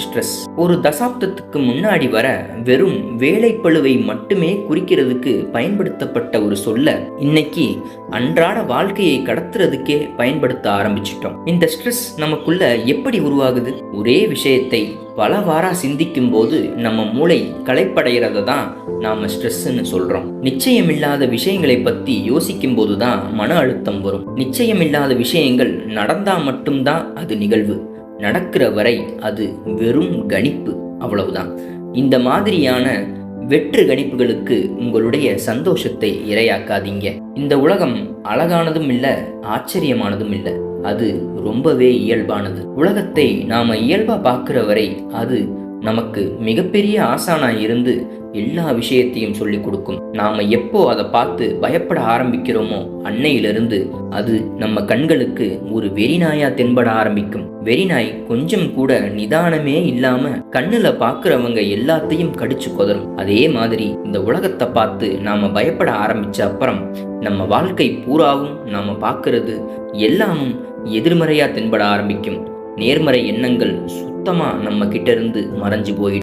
Stress ஒரு தசாப்தத்துக்கு முன்னாடி வர வெறும் வேலைப்பளுவை மட்டுமே குறிக்கிறதுக்கு பயன்படுத்தப்பட்ட ஒரு சொல்ல இன்னைக்கு அன்றாட வாழ்க்கையை கடத்துறதுக்கே பயன்படுத்த ஆரம்பிச்சிட்டோம். இந்த ஸ்ட்ரெஸ் நமக்குள்ள எப்படி உருவாகுது? ஒரே விஷயத்தை பல வாரா சிந்திக்கும் போது நம்ம மூளை களைப்படைகிறத தான் நாம ஸ்ட்ரெஸ்ன்னு சொல்றோம். நிச்சயமில்லாத விஷயங்களை பத்தி யோசிக்கும் போது தான் மன அழுத்தம் வரும். நிச்சயமில்லாத விஷயங்கள் நடந்தா மட்டும்தான் அது நிகழ்வு. நடக்கிற வரை அது வெறும் கணிப்பு அவ்வளவுதான். இந்த மாதிரியான வெற்று கணிப்புகளுக்கு உங்களுடைய சந்தோஷத்தை இரையாக்காதீங்க. இந்த உலகம் அழகானதும் இல்லை ஆச்சரியமானதும் இல்லை. அது ரொம்பவே இயல்பானது. உலகத்தை நாம இயல்பா பார்க்குற வரை அது நமக்கு மிகப்பெரிய ஆசானாக இருந்து எல்லா விஷயத்தையும் சொல்லி கொடுக்கும். நாம் எப்போ அதை பார்த்து பயப்பட ஆரம்பிக்கிறோமோ அன்னையிலிருந்து அது நம்ம கண்களுக்கு ஒரு வெறிநாயா தென்பட ஆரம்பிக்கும். வெறிநாய் கொஞ்சம் கூட நிதானமே இல்லாம கண்ணுல பாக்குறவங்க எல்லாத்தையும் கடிச்சு கொதரும் அதே மாதிரி இந்த உலகத்தை பார்த்து நாம பயப்பட ஆரம்பிச்ச அப்புறம் நம்ம வாழ்க்கை பூராவும் நாம பார்க்கறது எல்லாமும் எதிர்மறையா தென்பட ஆரம்பிக்கும். நேர்மறை எண்ணங்கள் சுத்தமா நம்ம கிட்ட இருந்து மறைஞ்சு போயிடும்.